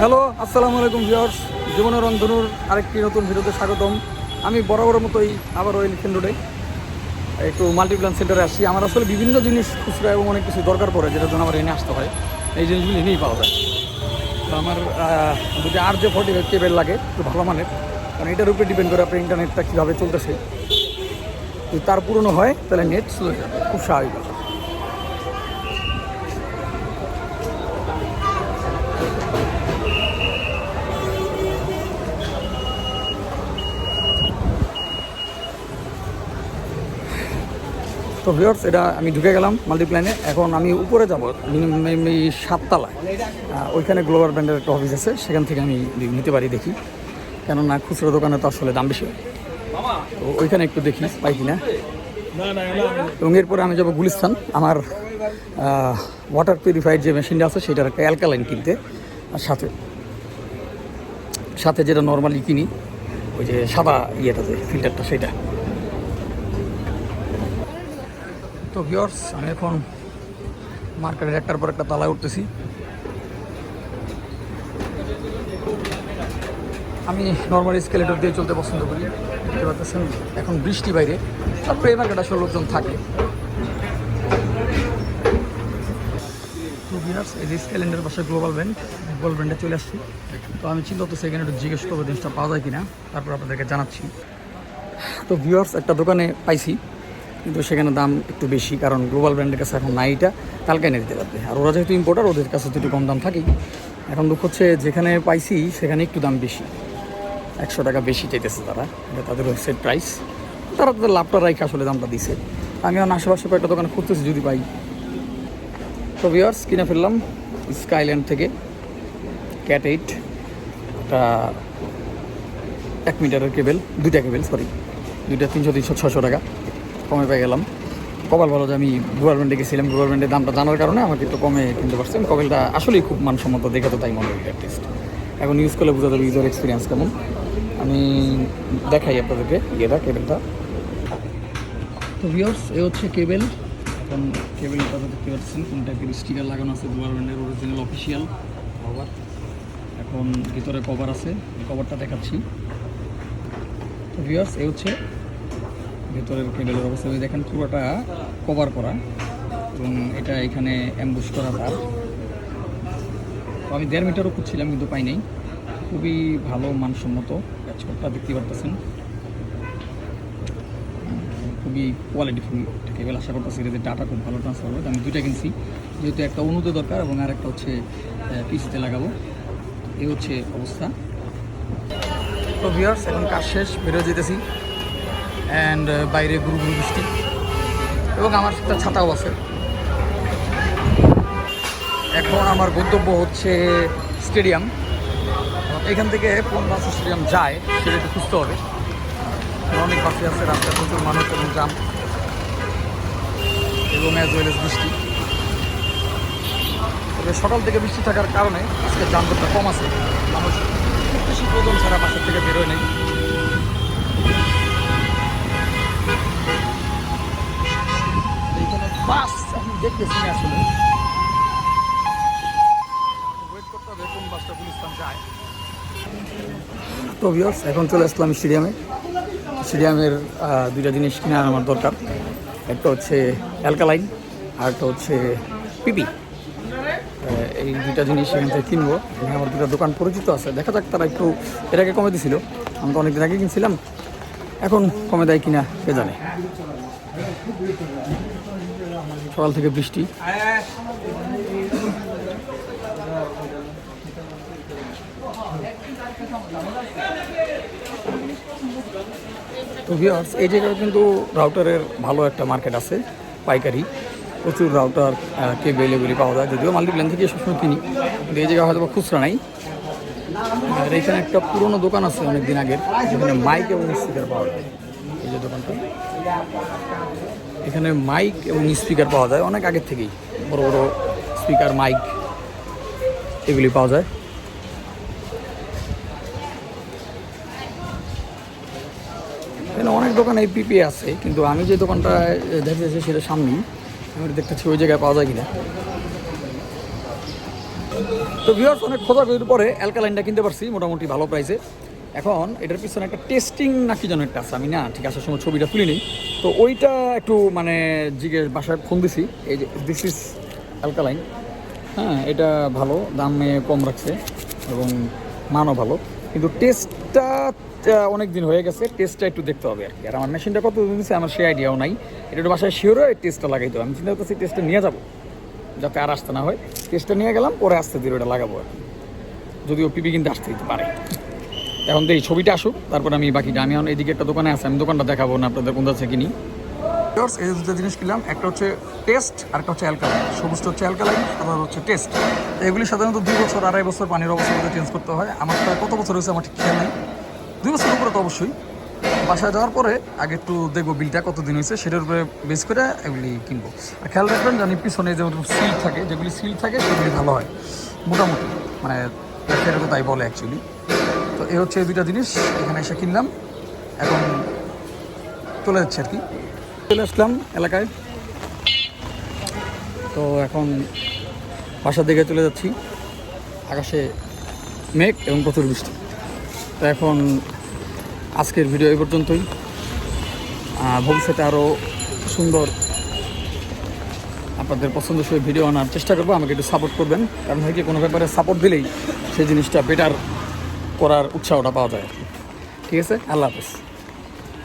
Hello, আসসালামু আলাইকুম viewers. জীবনের রন্ধনুর আরেকটি নতুন ভিডিওতে স্বাগতম। আমি বরাবর মতোই আবার ওই লিখেন রোডে একটু মাল্টিপ্লান সেন্টারে আসছি আমার আসলে বিভিন্ন জিনিস খুচরা এবং অনেক কিছু দরকার পড়ে, যেটার জন্য আমার এনে আসতে হয়। এই জিনিসগুলি এনেই পাওয়া যায়। তো আমার দুটি আর যে ফোর্টি কেবেল লাগে, একটু ভালো মানের, কারণ এটার উপরে ডিপেন্ড করে আপনার ইন্টারনেটটা কীভাবে চলতেছে। যদি তার পুরনো হয়, তাহলে নেট স্লো যাবে। খুব স্বাভাবিক তো ভিওর্স এটা আমি ঢুকে গেলাম মাল্টিপ্ল্যানে এখন আমি উপরে যাব এই সাততলায়। ওইখানে গ্লোবাল ব্র্যান্ডের একটা অফিস আছে, সেখান থেকে আমি নিতে পারি দেখি। কেননা খুচরো দোকানে তো আসলে দাম বেশি তো ওইখানে একটু দেখি, পাই কিনা। এবং এরপরে আমি যাব গুলিস্তান। আমার ওয়াটার পিউরিফাইড যে মেশিনটা আছে, সেটার একটা অ্যালকালাইন কিনতে। আর সাথে সাথে যেটা নর্মালি কিনি, ওই যে সাদা ইয়েটাতে ফিল্টারটা সেটা। তো ভিওর্স আমি এখন মার্কেটের একটার পর একটা তালায় উঠতেছি। আমি নর্মাল স্কেলেটর দিয়ে চলতে পছন্দ করি। দেখতে এখন বৃষ্টি বাইরে। তারপরে এই মার্কেট আসলে লোকজন থাকে। এই যে স্কেলেন্ডের পাশে গ্লোবাল ব্র্যান্ড গ্লোবাল ব্র্যান্ডে চলে আসছি। তো আমি চিন্তা করতেছি এখানে একটু জিজ্ঞেস করব জিনিসটা পাওয়া যায় কিনা, তারপর আপনাদেরকে জানাচ্ছি। তো ভিউয়ার্স একটা দোকানে পাইছি। কিন্তু সেখানে দাম একটু বেশি, কারণ গ্লোবাল ব্র্যান্ডের কাছে এখন নাইটা কালকে এনে দিতে পারবে। আর ওরা যেহেতু ইম্পোর্টার ওদের কাছে তো একটু কম দাম থাকেই। এখন দুঃখ হচ্ছে যেখানে পাইছি, সেখানে একটু দাম বেশি। একশো টাকা বেশি চাইতেছে তারা। এটা তাদের ওয়েবসাইট প্রাইস তারা তাদের লাভটা রাইখে আসলে দামটা দিছে। আমি এখন আশেপাশে কয়েকটা দোকানে খুঁজতেছি, যদি পাই। তো ভিওয়ার্স কিনে ফেললাম স্কাইল্যান্ড থেকে। ক্যাট এইট একটা এক মিটারের কেবেল দুইটা কেবেল সরি দুইটা তিনশো তিনশো ছশো টাকা। কমে পেয়ে গেলাম। কপাল ভালো যে আমি গভর্নমেন্টে গেছিলাম গভর্নমেন্টের দামটা জানার কারণে আমাকে একটু কমে কিনতে পারছেন কবেলটা আসলেই খুব মানসম্মত, দেখে তো তাই মনে হয় অ্যাটলিস্ট এখন ইউজ করলে বোঝা যাবে ইউজার এক্সপিরিয়েন্স কেমন। আমি দেখাই আপনাদেরকে ইয়েটা কেবেলটা তো ভিওর্স এ হচ্ছে কেবেল এখন কেবেলটা দেখতে পাচ্ছেন, কোন টাইপের স্টিকার লাগানো আছে গভর্নমেন্টের অরিজিনাল অফিসিয়াল কভার এখন ভিতরে কভার আছে কভারটা দেখাচ্ছি। তো ভিউয়ার্স এ হচ্ছে ভেতরের কেবেলের অবস্থা যদি দেখেন পুরোটা কভার করা। এবং এটা এখানে অ্যাম্বুশ করা তার আমি দেড় মিটারও খুঁজছিলাম কিন্তু পাই নাই। খুবই ভালো, মানসম্মত ছোটটা দেখতে পারতেছেন। খুবই কোয়ালিটিফুল একটা কেবেল আশা করতেছি এটাতে ডাটা খুব ভালো ট্রান্সফার হবে। আমি দুইটা কিনছি, যেহেতু একটা অনুতে দরকার এবং আর একটা হচ্ছে পিসিতে লাগাবো। এই হচ্ছে অবস্থা। তো ভিউয়ার্স এখন কাজ শেষ, বেরোয় যেতেছি। অ্যান্ড বাইরে গুরু গুরু বৃষ্টি এবং আমার একটা ছাতাও আছে। এখন আমার গন্তব্য হচ্ছে স্টেডিয়াম। এখান থেকে কোন বাস স্টেডিয়াম যায় সেটা একটু খুঁজতে হবে। অনেক বাসে আছে, রাস্তায় প্রচুর মানুষ এবং জাম এবং অ্যাজ ওয়েল এস বৃষ্টি। তবে সকাল থেকে বৃষ্টি থাকার কারণে আজকে যানজটটা কম আছে। মানুষ খুব বেশি প্রয়োজন ছাড়া বাসার থেকে বেরোয় নেই। বাস আসলে। তো ভিউয়ার্স এখন চলে আসলাম স্টেডিয়ামে স্টেডিয়ামের দুইটা জিনিস কিনে আমার দরকার। একটা হচ্ছে অ্যালকালাইন আর একটা হচ্ছে পিপি এই দুইটা জিনিস এখান থেকে কিনবো। আমার দুটো দোকান পরিচিত আছে। দেখা যাক তারা একটু আগে কমে দিছিল। আমি তো অনেকদিন আগে কিনছিলাম। এখন কমে দেয় কিনা কে জানে? সকাল থেকে বৃষ্টি। তো ভিউয়ার্স এই জায়গায় কিন্তু রাউটারের ভালো একটা মার্কেট আছে, পাইকারি। প্রচুর রাউটার কেবেল এগুলি পাওয়া যায়, যদিও মাল্টিপ্ল্যান থেকে সবসময় কিনি। কিন্তু এই জায়গায় হয়তো খুচরা নাই। আর এখানে একটা পুরনো দোকান আছে অনেকদিন আগের, যেখানে মাইক এবং স্পিকার পাওয়া যায়। এই যে দোকানটা। এখানে মাইক এবং স্পিকার পাওয়া যায়, অনেক আগের থেকেই। বড় বড় স্পিকার, মাইক, এগুলি পাওয়া যায়। এখানে অনেক দোকানে পিপি আছে, কিন্তু আমি যে দোকানটা দেখতেছি সেটা সামনেই। আমি দেখতেছি ওই জায়গায় পাওয়া যায় কিনা। তো ভিউয়ার্স অনেক খোঁজাখুঁজির পরে অ্যালকালাইনটা কিনতে পারছি, মোটামুটি ভালো প্রাইসে এখন এটার পিছনে একটা টেস্টিং নাকি যেন একটা আছে, আমি না ঠিক আছে, সময় ছবিটা তুলি নিই তো ওইটা একটু মানে জিজ্ঞেস বাসায় ফোন দিছি, এই যে দিস ইজ অ্যালকালাইন হ্যাঁ এটা ভালো, দামে কম রাখছে এবং মানও ভালো। কিন্তু টেস্টটা অনেক দিন হয়ে গেছে টেস্টটা একটু দেখতে হবে আর কি। আর আমার মেশিনটা কত দিন আমার সে আইডিয়াও নাই। এটা বাসায় শিওর টেস্টটা লাগাই দেবো। আমি চিন্তা করতেছি টেস্টটা নিয়ে যাব। যাতে আর আসতে না হয় টেস্টটা নিয়ে গেলাম, পরে আসতে দিয়ে ওটা লাগাবো যদিও পিপি কিনতে আসতে দিতে পারে। এখন তো এই ছবিটা আসুক, তারপর আমি বাকিটা, আমি এখন এদিকে একটা দোকানে আছে, আমি দোকানটা দেখাবো না, আপনাদের কোন কাছে কিনি এই দুটো জিনিস কিনলাম, একটা হচ্ছে টেস্ট আর একটা হচ্ছে অ্যালকালাইন সবুজটা হচ্ছে অ্যালকালাইন আর হচ্ছে টেস্ট এগুলি সাধারণত দুই বছর, আড়াই বছর পানির অবস্থা চেঞ্জ করতে হয়। আমার প্রায় কত বছর হয়েছে, আমার ঠিক খেয়াল নেই। দুই বছর উপরে তো অবশ্যই। বাসায় যাওয়ার পরে আগে একটু দেখব বিলটা কতদিন হয়েছে, সেটার উপরে বেস করে এগুলি কিনবো। আর খেয়াল রাখবেন জানি পিছনে যেমন সিল থাকে, যেগুলি সিল থাকে সেগুলি ভালো হয়। মোটামুটি মানে সেরকম তাই বলে অ্যাকচুয়ালি তো এই হচ্ছে এই দুইটা জিনিস, এখানে এসে কিনলাম এখন চলে যাচ্ছে আর কি। চলে আসলাম এলাকায়। তো এখন বাসার দিকে চলে যাচ্ছি। আকাশে মেঘ এবং প্রচুর বৃষ্টি। তো এখন আজকের ভিডিও এই পর্যন্তই। ভবিষ্যতে আরও সুন্দর আপনাদের পছন্দসই ভিডিও আনার চেষ্টা করব। আমাকে একটু সাপোর্ট করবেন। কারণ হয় কি, কোনো ব্যাপারে সাপোর্ট দিলেই সেই জিনিসটা বেটার করার উৎসাহটা পাওয়া যায়। ঠিক আছে? আল্লাহ হাফেজ।